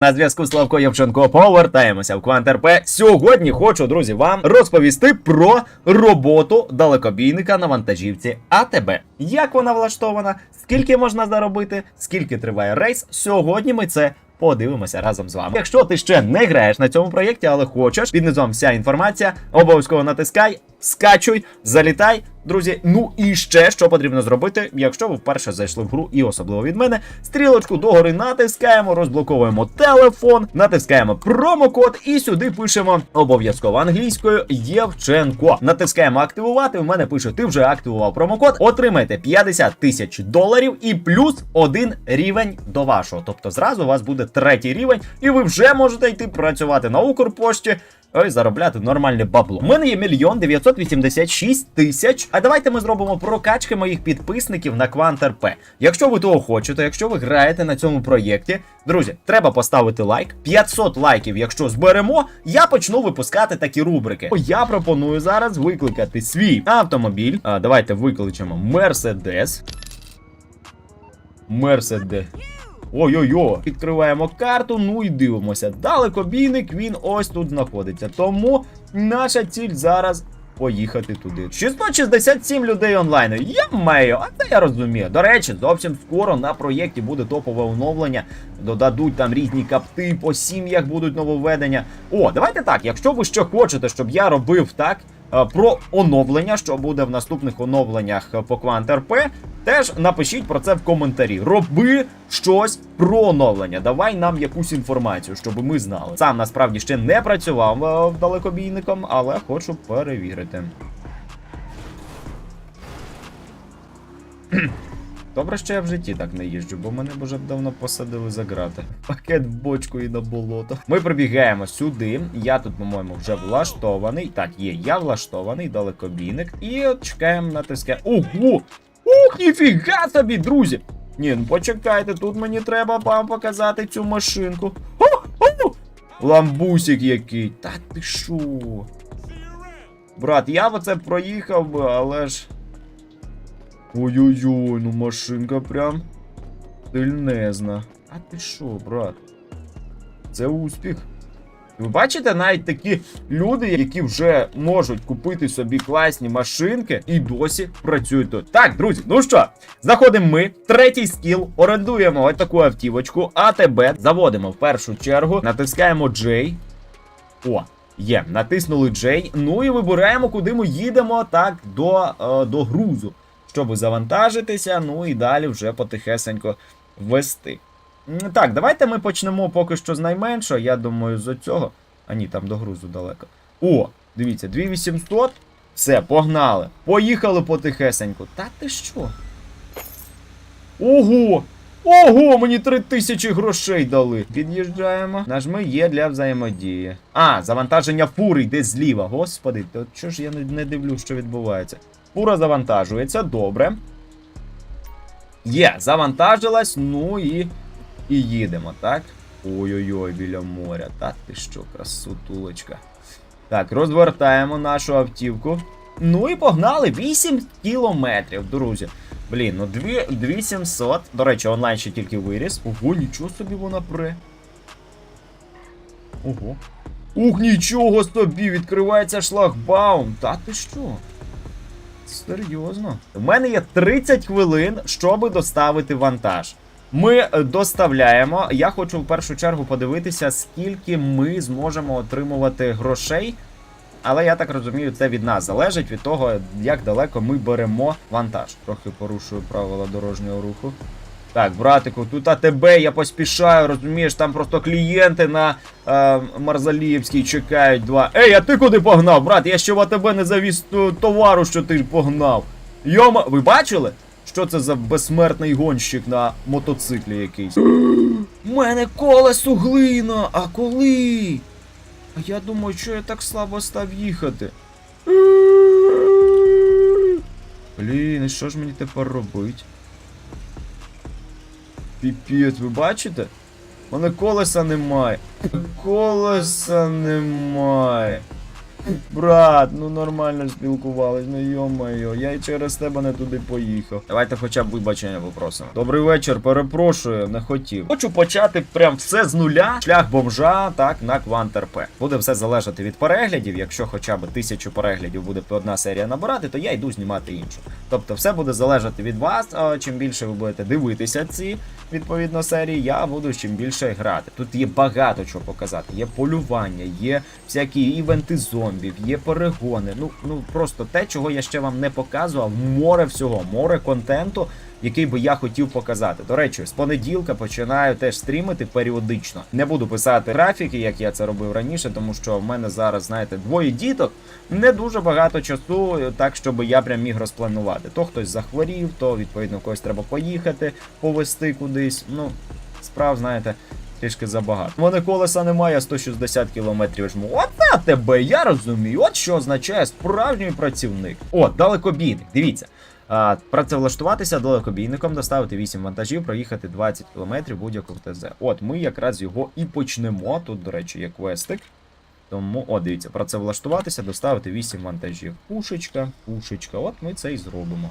На зв'язку Славко Євченко повертаємося в Квант РП. Сьогодні хочу, друзі, вам розповісти про роботу далекобійника на вантажівці АТБ. Як вона влаштована, скільки можна заробити, скільки триває рейс. Сьогодні ми це подивимося разом з вами. Якщо ти ще не граєш на цьому проєкті, але хочеш, під низом вся інформація, обов'язково натискай, скачуй, залітай. Друзі, ну і ще що потрібно зробити, якщо ви вперше зайшли в гру, і особливо від мене, стрілочку догори натискаємо, розблоковуємо телефон, натискаємо промокод і сюди пишемо обов'язково англійською Євченко. Натискаємо активувати. У мене пише, ти вже активував промокод. Отримайте 50 тисяч доларів і плюс один рівень до вашого. Тобто зразу у вас буде третій рівень, і ви вже можете йти працювати на Укрпошті. Ой, заробляти нормальне бабло. У мене є мільйон 986 тисяч. А давайте ми зробимо прокачки моїх підписників на Квант РП. Якщо ви того хочете, якщо ви граєте на цьому проєкті, друзі, треба поставити лайк. 500 лайків, якщо зберемо, я почну випускати такі рубрики. Я пропоную зараз викликати свій автомобіль. А, давайте викличемо Мерседес. Мерседес. Ой-ой-ой, відкриваємо карту, ну і дивимося. Далекобійник він ось тут знаходиться. Тому наша ціль зараз поїхати туди. 667 людей онлайн. Я маю, а це я розумію. До речі, зовсім скоро на проєкті буде топове оновлення. Додадуть там різні капти, по сім'ях будуть нововведення. О, давайте так. Якщо ви ще хочете, щоб я робив так. Е, Про оновлення, що буде в наступних оновленнях е, по Квант теж напишіть про це в коментарі. Роби щось про оновлення. Давай нам якусь інформацію, щоб ми знали. Сам насправді ще не працював е, далекобійником, але хочу перевірити. Добре, що я в житті так не їжджу, бо мене б вже давно посадили за грати. Пакет в бочку і на болото. Ми прибігаємо сюди. Я тут, по-моєму, вже влаштований. Так, є, я влаштований, далекобійник. І от чекаємо натискаємо. Ого! Ух, ніфіга собі, друзі! Ні, ну почекайте, тут мені треба вам показати цю машинку. О-о! Ламбусик який. Та ти шо? Брат, я б це проїхав би, але ж. Ой-ой-ой, ну машинка прям сильнезна. А ти що, брат? Це успіх. Ви бачите навіть такі люди, які вже можуть купити собі класні машинки і досі працюють тут. Так, друзі, ну що, заходимо ми, третій скіл, орендуємо ось таку автівочку, АТБ, заводимо в першу чергу, натискаємо J. О, є, натиснули J. Ну і вибираємо, куди ми їдемо так до, е, до грузу, щоб завантажитися, ну і далі вже потихесенько вести. Так, давайте ми почнемо поки що з найменшого. Я думаю, з цього. А ні, там до грузу далеко. О, дивіться, 2800. Все, погнали. Поїхали потихесенько. Та ти що? Ого! Ого, мені 3000 грошей дали. Під'їжджаємо. Нажми є для взаємодії. А, завантаження фури йде зліва. Господи, то чого ж я не, дивлюсь, що відбувається? Фура завантажується, добре. Є, завантажилась, ну і. І їдемо, так? Ой-ой-ой, біля моря. Та ти що, красотулочка. Так, розвертаємо нашу автівку. Ну і погнали 8 кілометрів, друзі. Блін, ну 2700. До речі, онлайн ще тільки виріс. Ого, нічого собі вона пре. Ого. Ух, нічого собі, відкривається шлагбаум. Та ти що? Серйозно. У мене є 30 хвилин, щоб доставити вантаж. Ми е, доставляємо. Я хочу в першу чергу подивитися, скільки ми зможемо отримувати грошей. Але я так розумію, це від нас залежить від того, як далеко ми беремо вантаж. Трохи порушую правила дорожнього руху. Так, братику, тут АТБ, я поспішаю, розумієш, там просто клієнти на е, Марзаліївській чекають два. Ей, а ти куди погнав, брат? Я ще в АТБ не завіз товару, що ти погнав. Йома, ви бачили? Що це за безсмертний гонщик на мотоциклі якийсь? У мене колесо глина, а коли? А я думаю, що я так слабо став їхати. Блін, і що ж мені тепер робить? Піпець, ви бачите? У мене колеса немає. Колеса немає. Брат, ну нормально спілкувались, ну йо-моє, я й через тебе не туди поїхав. Давайте хоча б вибачення попросимо. Добрий вечір, перепрошую, не хотів. Хочу почати прям все з нуля. Шлях бомжа, так, на Квант РП. Буде все залежати від переглядів. Якщо хоча б тисячу переглядів буде одна серія набирати, то я йду знімати іншу. Тобто все буде залежати від вас. Чим більше ви будете дивитися ці відповідно серії, я буду чим більше грати. Тут є багато чого показати. Є полювання, є всякі івенти зомбів, є перегони. Ну ну просто те, чого я ще вам не показував. Море всього, море контенту. Який би я хотів показати. До речі, з понеділка починаю теж стрімити періодично. Не буду писати графіки, як я це робив раніше, тому що в мене зараз, знаєте, двоє діток, не дуже багато часу, так щоб я прям міг розпланувати. То хтось захворів, то відповідно когось треба поїхати, повезти кудись. Ну, справ, знаєте. Трішки забагато. У мене колеса немає, 160 кілометрів жму. От на тебе, я розумію. От що означає справжній працівник. О, далекобійник. Дивіться. А, працевлаштуватися далекобійником, доставити 8 вантажів, проїхати 20 км будь-яку ТЗ. От ми якраз його і почнемо. Тут, до речі, є квестик. Тому, о, дивіться, працевлаштуватися, доставити 8 вантажів. Пушечка, пушечка. От ми це і зробимо.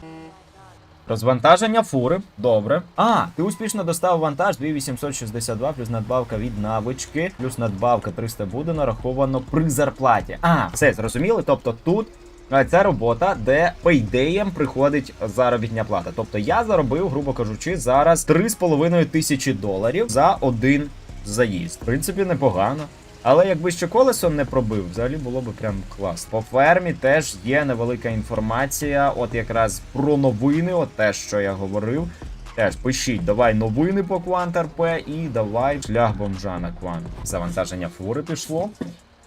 Розвантаження фури. Добре. А, ти успішно доставив вантаж 2862 плюс надбавка від навички, плюс надбавка 300 буде нараховано при зарплаті. А, все зрозуміли? Тобто тут. а, Це робота, де по ідеям приходить заробітня плата. Тобто я заробив, грубо кажучи, зараз 3,5 тисячі доларів за один заїзд. В принципі, непогано. Але якби ще колесо не пробив, взагалі було б прям клас. По фермі теж є невелика інформація. От якраз про новини, от те, що я говорив. Теж пишіть, давай новини по Квант РП і давай шлях бомжа на Квант. Завантаження фури пішло.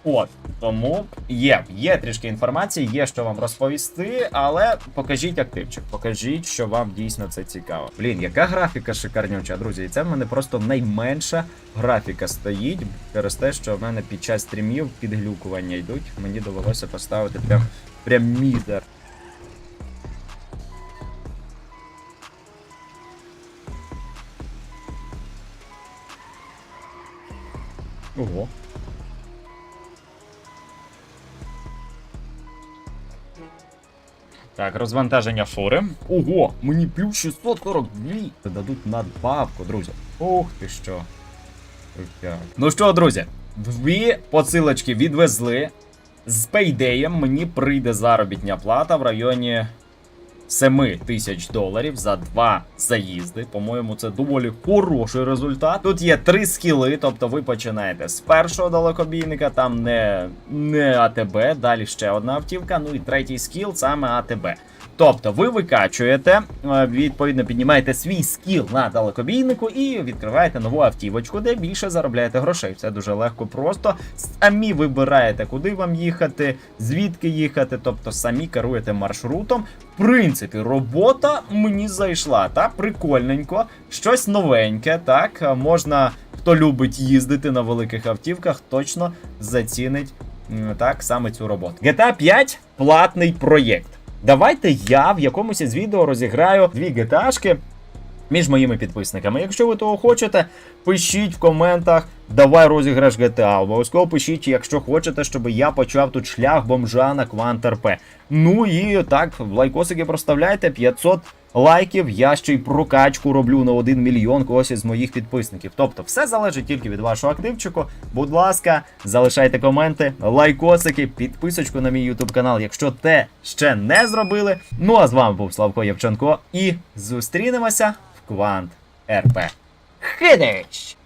От тому є, є трішки інформації, є що вам розповісти, але покажіть активчик, покажіть, що вам дійсно це цікаво. Блін, яка графіка шикарнюча, друзі. І це в мене просто найменша графіка стоїть через те, що в мене під час стрімів підглюкування йдуть. Мені довелося поставити прям прям мізер. Ого. Так, розвантаження фури. Ого, мені пів 642. Дадуть надбавку, друзі. Ох ти що. Ну що, друзі, дві посилочки відвезли. З пейдеєм мені прийде заробітня плата в районі 7 тисяч доларів за два заїзди. По-моєму, це доволі хороший результат. Тут є три скіли, тобто ви починаєте з першого далекобійника, там не, не АТБ, далі ще одна автівка. Ну і третій скіл саме АТБ. Тобто ви викачуєте, е, відповідно, піднімаєте свій скіл на далекобійнику і відкриваєте нову автівочку, де більше заробляєте грошей. Все дуже легко, просто самі вибираєте, куди вам їхати, звідки їхати, тобто самі керуєте маршрутом. В принципі, робота мені зайшла, та прикольненько, щось новеньке, так е, можна, хто любить їздити на великих автівках, точно зацінить так саме цю роботу. GTA 5 платний проєкт. Давайте я в якомусь із відео розіграю дві GTA-шки між моїми підписниками. Якщо ви того хочете, пишіть в коментах. Давай розіграш GTA. Обов'язково пишіть, якщо хочете, щоб я почав тут шлях бомжа на Квант РП. Ну і так, лайкосики проставляйте 500 лайків. Я ще й прокачку роблю на 1 мільйон когось із моїх підписників. Тобто, все залежить тільки від вашого активчику. Будь ласка, залишайте коменти, лайкосики, підписочку на мій YouTube канал, якщо те ще не зробили. Ну а з вами був Славко Євченко і зустрінемося в Квант РП. Хидич!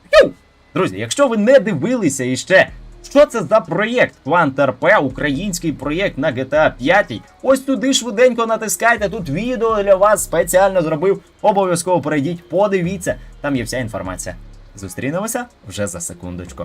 Друзі, якщо ви не дивилися іще, що це за проєкт Квант ТРП, український проєкт на GTA 5, ось туди швиденько натискайте. Тут відео для вас спеціально зробив. Обов'язково перейдіть, подивіться, там є вся інформація. Зустрінемося вже за секундочку.